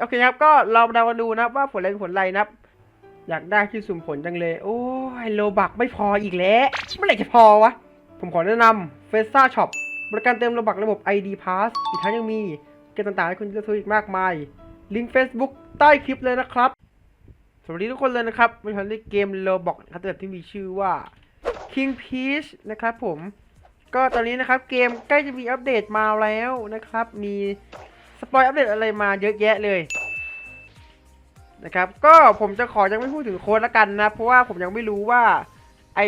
โอเคครับก็เราเดากันดูนะครับว่าผลอะไรเป็นผลอะไรนะครับ อยากได้ที่สุ่มผลจังเลย โอ้ยโลบักไม่พออีกแล้วเมื่อไหร่จะพอวะ ผมขอแนะนำเฟสซ่าช็อปบริการเติมโลบักระบบ ID Pass อีกทั้งยังมีเกมต่างๆให้คุณเลือกซื้ออีกมากมาย ลิงก์ Facebook ใต้คลิปเลยนะครับ สวัสดีทุกคนเลยนะครับมาทำในเกมโลบอกครับแบบที่มีชื่อว่า King Peach นะครับผมก็ตอนนี้นะครับเกมใกล้จะมีอัปเดตมาแล้วนะครับ มี ปอยอัปเดตอะไรมาเยอะแยะเลยนะครับ ก็ผมจะขอยังไม่พูดถึงโค้ดละกันนะ เพราะว่าผมยังไม่รู้ว่า ไอ้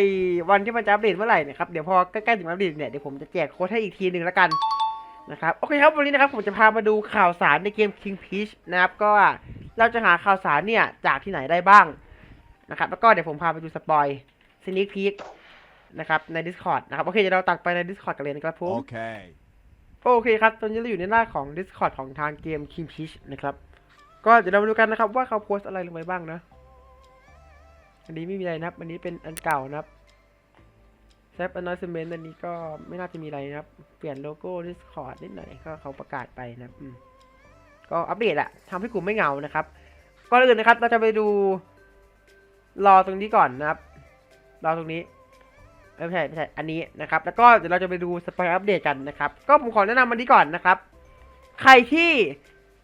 วันที่มันจะอัปเดตเมื่อไหร่นะครับ เดี๋ยวพอใกล้ๆถึงอัปเดตเนี่ยเดี๋ยวผมจะแจกโค้ดให้อีกทีหนึ่งละกันนะครับ โอเคครับวันนี้นะครับผมจะพามาดูข่าวสารในเกม King Peach นะครับ ก็เราจะหาข่าวสารเนี่ยจากที่ไหนได้บ้างนะครับ แล้วก็เดี๋ยวผมพาไปดูสปอยสนิคพีคนะครับใน Discord นะครับ โอเคเดี๋ยวเราตัดไปใน Discord กันเลยนะครับผม Okay. โอเคครับ ตอนนี้เราอยู่ในหน้าของ Discord ของทางเกม King Peach นะครับ ก็เดี๋ยวเรามาดูกันนะครับว่าเขาโพสอะไรลงไปบ้างนะ อันนี้ไม่มีอะไรนะครับ อันนี้เป็นอันเก่านะครับ s a p announcement อันนี้ก็ไม่น่าจะมีอะไรนะครับ เปลี่ยนโลโก้ Discord นิดหน่อยก็เขาประกาศไปนะก็อัปเดตอะทำให้กลุ่มไม่เหงานะครับ ก่อนอื่นนะครับ เราจะไปดูรอตรงนี้ก่อนนะครับ รอตรงนี้ ไม่ใช่ไม่ใช่อันนี้นะครับ แล้วก็เดี๋ยวเราจะไปดูสปอยอัปเดตกันนะครับ ก็ผมขอแนะนำมันนี้ก่อนนะครับ ใครที่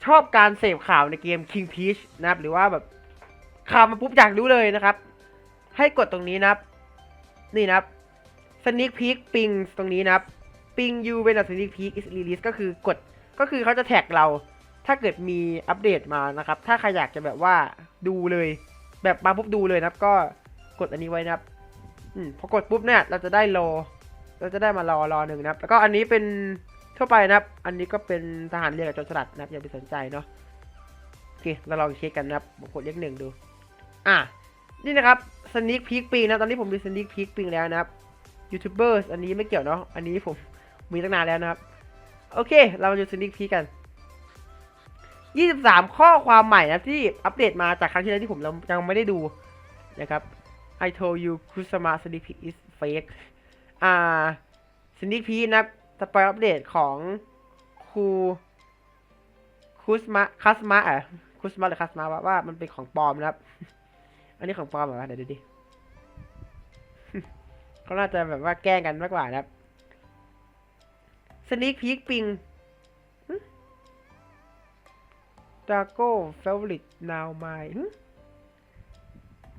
ชอบการเสพข่าวในเกม King Peach นะครับ หรือว่าแบบข่าวมาปุ๊บอยากรู้เลยนะครับ ให้กดตรงนี้นะครับ นี่นะครับ Sneak Peek ปิงตรงนี้นะครับปิง you when a sneak peek is released ก็คือกดก็คือเขาจะแท็กเรา ถ้าเกิดมีอัปเดตมานะครับ ถ้าใครอยากจะแบบว่าดูเลย แบบมาปุ๊บดูเลยนะครับ ก็กดอันนี้ไว้นะครับ อืมพอกดปุ๊บเนี่ยเราจะได้รอเราจะได้มารอรอหนึ่งนะครับ แล้วก็อันนี้เป็นทั่วไปนะครับ อันนี้ก็เป็นทหารเรือกับโจรสลัดนะครับอย่าไปสนใจเนาะโอเคเราลองเช็คกันนะครับผมกดเลขหนึ่งดู อะนี่นะครับสนิคพีคปิงนะตอนนี้ผมมีสนิคพีคปิงแล้วนะครับยูทูบเบอร์อันนี้ไม่เกี่ยวเนาะอันนี้ผมมีตั้งนานแล้วนะครับ โอเค เรามาดูสนิคพีคกัน 23 ข้อความใหม่นะที่อัปเดตมาจากครั้งที่แล้วที่ผมยังไม่ได้ดูนะครับ I told you Kusama Sneak Peek is fake อ่า Sneak Peek นะสปอยอัปเดตของคูคุสมาคัสมาอะคุสมาหรือคัสมาว่าว่ามันเป็นของปลอมนะครับ อันนี้ของปลอมเหรอเดี๋ยวดูดิเขาน่าจะแบบว่าแกล้งกันมากกว่านะครับ Sneak Peek ปิงดาโก้เฟลริตนาวไม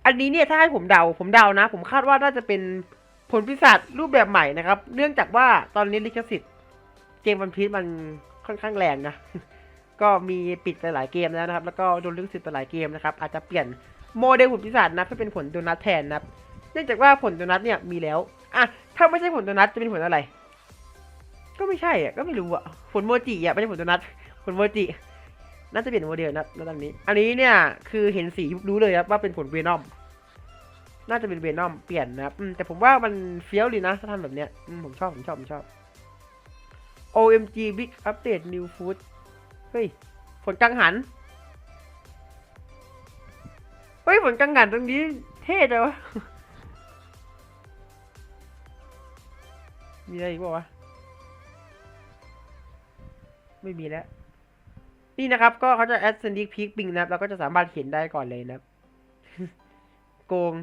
อันนี้เนี่ยถ้าให้ผมเดาผมเดานะ ผมคาดว่าน่าจะเป็นผลพิศาจรูปแบบใหม่นะครับ เนื่องจากว่าตอนนี้ลิขสิทธิ์เกมวันพีชมันค่อนข้างแรงนะ ก็มีปิดไปหลายเกมแล้วนะครับ แล้วก็โดนลิขสิทธิ์ไปหลายเกมนะครับ อาจจะเปลี่ยนโมเดลผลพิศาจนะให้เป็นผลโดนัทแทนนะเนื่องจากว่าผลโดนัทเนี่ยมีแล้วอะถ้าไม่ใช่ผลโดนัทจะเป็นผลอะไร ก็ไม่ใช่อะก็ไม่รู้อะผลโมจิอะไม่ใช่ผลโดนัทผลโมจิ น่าจะเปลี่ยนโมเดลนะณตอนนี้ อันนี้เนี่ยคือเห็นสีรู้เลยครับว่าเป็นผลเวนอม น่าจะเป็นเวนอมเปลี่ยนนะครับแต่ผมว่ามันเฟี้ยวดีนะถ้าทำแบบเนี้ยผมชอบผมชอบผมชอบ OMG Big Update New Food เฮ้ยผลกังหัน เฮ้ยผลกังหันตรงนี้เท่จังวะ มีอะไรอีกเปล่าวะ ไม่มีแล้ว นี่นะครับ ก็เขาจะแอด sneak peek ปิงนะครับเราก็จะสามารถเห็นได้ก่อนเลยนะครับ โกง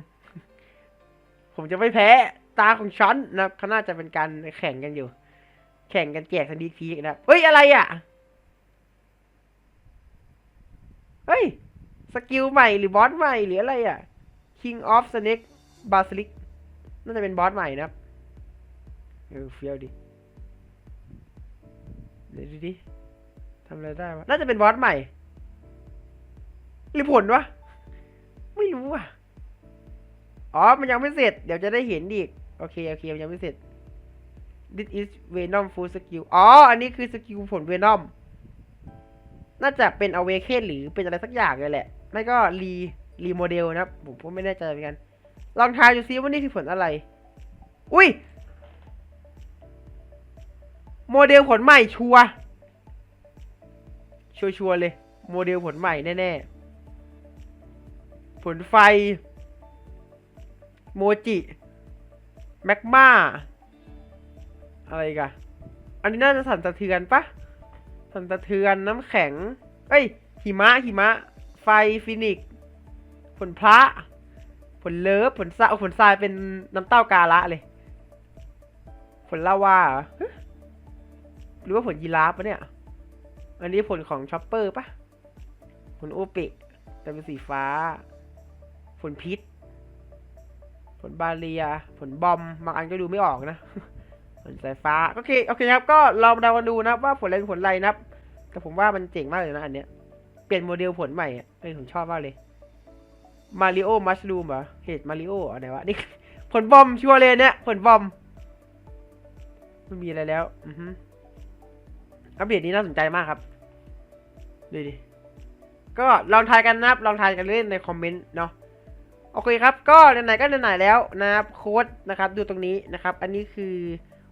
ผมจะไม่แพ้ตาของฉันนะครับเขาน่าจะเป็นการแข่งกันอยู่ แข่งกันแจก sneak peek นะครับเฮ้ยอะไรอะเฮ้ยสกิลใหม่หรือบอสใหม่หรืออะไรอะ King of Snake Basilisk น่าจะเป็นบอสใหม่นะครับเออเฟี้ยวดิเดี๋ยวดูดิ ทำอะไรได้วะน่าจะเป็นบอสใหม่ หรือผลวะ ไม่รู้อะ อ๋อ มันยังไม่เสร็จ เดี๋ยวจะได้เห็นอีก โอเค โอเค มันยังไม่เสร็จ This is Venom Full Skill อ๋อ อันนี้คือสกิลผล Venom น่าจะเป็น Awaken หรือเป็นอะไรสักอย่างเลยแหละ ไม่ก็รีรีโมเดลนะผมก็ไม่แน่ใจเหมือนกัน ลองทายดูซิว่านี่คือผลอะไร อุ้ย โมเดลผลใหม่ชัวร์ ชัวร์ๆเลย โมเดลผลใหม่แน่ๆ ผลไฟ โมจิแมกมาอะไรกันอันนี้น่าจะสั่นสะเทือนปะสั่นสะเทือนน้ำแข็ง เอ้ย หิมะ หิมะ ไฟฟินิกผลพระ ผลเลิฟ ผลทรายเอผลทรายเป็นน้ำเต้ากาละเลย ผลลาวาหรือว่าผลยีราฟปะเนี่ย อันนี้ผลของชอปเปอร์ปะผลโอเปะแต่เป็นสีฟ้า ผลพิษ ผลบาเรีย ผลบอม บางอันก็ดูไม่ออกนะ ผลสายฟ้า โอเค โอเคครับ ก็ลองเดากันดูนะว่าผลอะไรผลอะไรนะแต่ผมว่ามันเจ๋งมากเลยนะอันเนี้ย เปลี่ยนโมเดลผลใหม่อะเออผมชอบมากเลยมาริโอมัชรูมเหรอเห็ดมาริโออะไรวะ นี่ ผลบอมชัวร์เลยเนี่ย ผลบอมไม่มีอะไรแล้ว อือฮึอัปเดตนี้น่าสนใจมากครับ ดูดิ ก็ลองทายกันนะครับ ลองทายกันเล่นในคอมเมนต์เนาะ โอเคครับ ก็ไหนๆก็ไหนๆแล้วนะครับ โค้ดนะครับ ดูตรงนี้นะครับ อันนี้คือ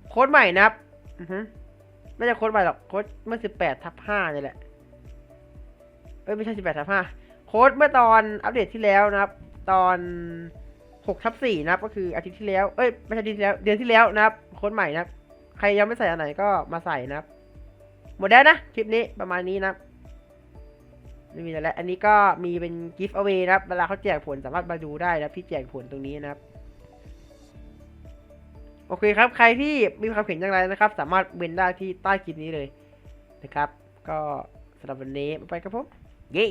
โค้ดใหม่นะครับ อือฮึไม่ใช่โค้ดใหม่หรอก โค้ดเมื่อสิบแปดทับห้านี่แหละ เอ้ยไม่ใช่สิบแปดทับห้าโค้ดเมื่อตอนอัปเดตที่แล้วนะครับ ตอนหกทับสี่นะครับ ก็คืออาทิตย์ที่แล้ว เอ้ยไม่ใช่อาทิตย์ที่แล้ว เดือนที่แล้วนะครับ โค้ดใหม่นะครับ ใครยังไม่ใส่อันไหนก็มาใส่นะครับ หมดแล้วนะ คลิปนี้ประมาณนี้นะครับ ไม่มีแล้ว อันนี้ก็มีเป็นกิฟต์เอาไว้นะครับ เวลาเขาแจกผลสามารถมาดูได้นะพี่แจกผลตรงนี้นะครับ โอเคครับ ใครที่มีความเห็นอย่างไรนะครับ สามารถเมนได้ที่ใต้คลิปนี้เลยนะครับ ก็สำหรับวันนี้ไปครับผม เย้